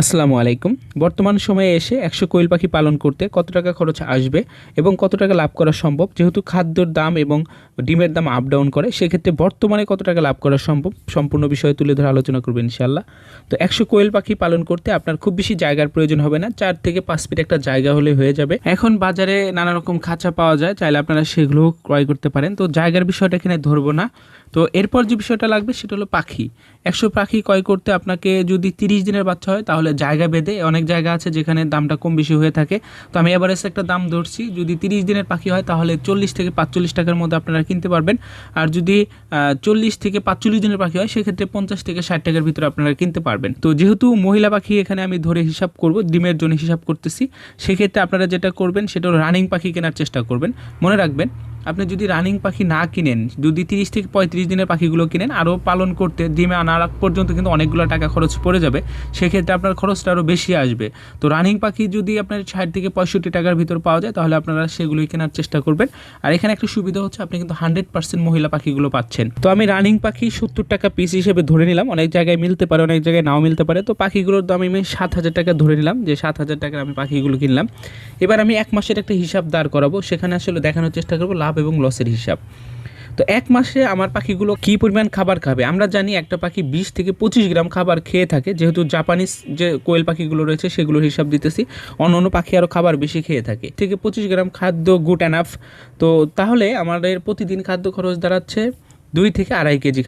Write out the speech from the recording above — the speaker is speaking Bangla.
আসসালামু আলাইকুম। বর্তমান সময়ে এসে একশো কোয়েল পাখি পালন করতে কত টাকা খরচ আসবে এবং কত টাকা লাভ করা সম্ভব? যেহেতু খাদ্যর দাম এবং ডিমের দাম আপ ডাউন করে, সেক্ষেত্রে বর্তমানে কত টাকা লাভ করা সম্ভব? সম্পূর্ণ বিষয়ে তুলে ধরে আলোচনা করবেন ইনশাল্লাহ তো একশো কোয়েল পাখি পালন করতে আপনার খুব বেশি জায়গার প্রয়োজন হবে না, চার থেকে পাঁচ ফিট একটা জায়গা হলে হয়ে যাবে। এখন বাজারে নানা রকম খাঁচা পাওয়া যায়, চাইলে আপনারা সেগুলো ক্রয় করতে পারেন। তো জায়গার বিষয়টা এখানে ধরবো না। তো এরপর যে বিষয়টা লাগবে, সেটা হলো পাখি। একশো পাখি ক্রয় করতে আপনাকে যদি তিরিশ দিনের বাচ্চা হয়, তাহলে জায়গা বেঁধে অনেক জায়গা আছে যেখানে দামটা কম বেশি হয়ে থাকে। তো আমি এভারেজ একটা দাম ধরছি। যদি তিরিশ দিনের পাখি হয় তাহলে চল্লিশ থেকে পাঁচচল্লিশ টাকার মধ্যে আপনারা কিনতে পারবেন। আর যদি চল্লিশ থেকে পাঁচচল্লিশ দিনের পাখি হয় সেক্ষেত্রে পঞ্চাশ থেকে ষাট টাকার ভিতরে আপনারা কিনতে পারবেন। তো যেহেতু মহিলা পাখি এখানে আমি ধরে হিসাব করব, ডিমের জন্য হিসাব করতেছি, সেক্ষেত্রে আপনারা যেটা করবেন সেটা রানিং পাখি কেনার চেষ্টা করবেন। মনে রাখবেন আপনি যদি রানিং পাখি না কিনেন, যদি তিরিশ থেকে পঁয়ত্রিশ দিনের পাখিগুলো কিনেন, আরও পালন করতে, ডিমে আনার পর্যন্ত কিন্তু অনেকগুলো টাকা খরচ পড়ে যাবে, সেক্ষেত্রে আপনার খরচটা আরও বেশি আসবে। তো রানিং পাখি যদি আপনার ষাট থেকে পঁয়ষট্টি টাকার ভিতর পাওয়া যায়, তাহলে আপনারা সেগুলোই কেনার চেষ্টা করবেন। আর এখানে একটা সুবিধা হচ্ছে, আপনি কিন্তু হান্ড্রেড পার্সেন্ট মহিলা পাখিগুলো পাচ্ছেন। তো আমি রানিং পাখি সত্তর টাকা পিস হিসেবে ধরে নিলাম, অনেক জায়গায় মিলতে পারে, অনেক জায়গায় নাও মিলতে পারে। তো পাখিগুলোর দাম আমি সাত হাজার টাকা ধরে নিলাম, যে সাত হাজার টাকার আমি পাখিগুলো কিনলাম। এবার আমি এক মাসের একটা হিসাব দাঁড় করাবো, সেখানে আসলে দেখানোর চেষ্টা করব লাভ এবং লসের হিসাব। তো এক মাসে আমার পাখিগুলো কী পরিমাণ খাবার খাবে? আমরা জানি একটা পাখি বিশ থেকে পঁচিশ গ্রাম খাবার খেয়ে থাকে। যেহেতু জাপানিজ যে কোয়েল পাখিগুলো রয়েছে, সেগুলোর হিসাব দিতেছি। অন্য অন্য পাখি আরও খাবার বেশি খেয়ে থাকে। থেকে পঁচিশ গ্রাম খাদ্য গুড অ্যানাফ তো তাহলে আমাদের প্রতিদিন খাদ্য খরচ দাঁড়াচ্ছে দুই থেকে আড়াই কেজি